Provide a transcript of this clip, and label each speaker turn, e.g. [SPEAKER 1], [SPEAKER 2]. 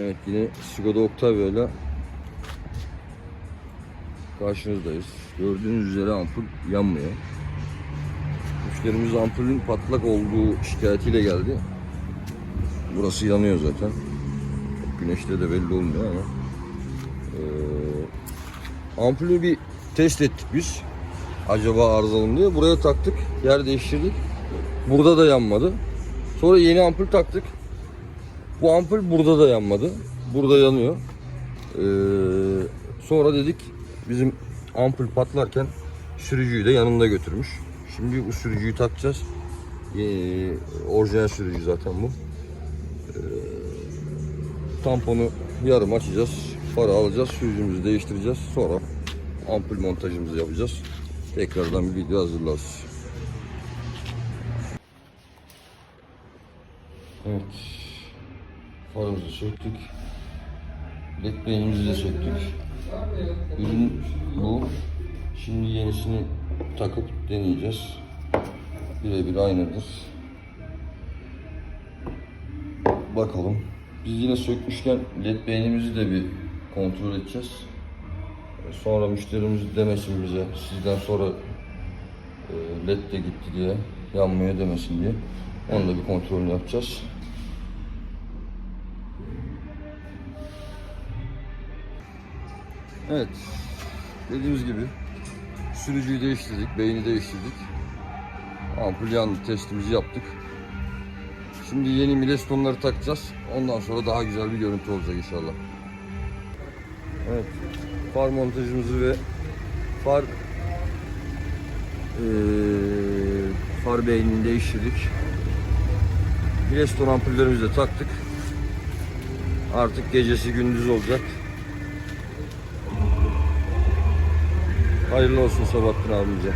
[SPEAKER 1] Evet yine Skoda Octavia ile karşınızdayız. Gördüğünüz üzere ampul yanmıyor. Müşterimiz ampulün patlak olduğu şikayetiyle geldi. Burası yanıyor zaten. Güneşte de belli olmuyor ama. Ee, ampulü bir test ettik biz. Acaba arızalı mı diye. Buraya taktık. Yer değiştirdik. Burada da yanmadı. Sonra yeni ampul taktık. Bu ampul burada da yanmadı. Burada yanıyor. Ee, sonra dedik bizim ampul patlarken sürücüyü de yanında götürmüş. Şimdi bu sürücüyü takacağız. Ee, orijinal sürücü zaten bu. Ee, tamponu yarım açacağız. Farı alacağız. Sürücümüzü değiştireceğiz. Sonra ampul montajımızı yapacağız. Tekrardan bir video hazırlarız. Evet. Farımızı söktük. Led beynimizi de söktük. Ürün bu. Şimdi yenisini takıp deneyeceğiz. Birebir aynıdır. Bakalım. Biz yine sökmüşken led beynimizi de bir kontrol edeceğiz. Sonra müşterimiz demesin bize sizden sonra e, led de gitti diye yanmıyor demesin diye. Onu da bir kontrolünü yapacağız. Evet. Dediğimiz gibi sürücüyü değiştirdik, beyni değiştirdik. Ampul yandı testimizi yaptık. Şimdi yeni milestonları takacağız. Ondan sonra daha güzel bir görüntü olacak inşallah. Evet. Far montajımızı ve far eee, far beynini değiştirdik. Mileston ampullerimizi de taktık. Artık gecesi gündüz olacak. Hayırlı olsun Sabahattin abimize.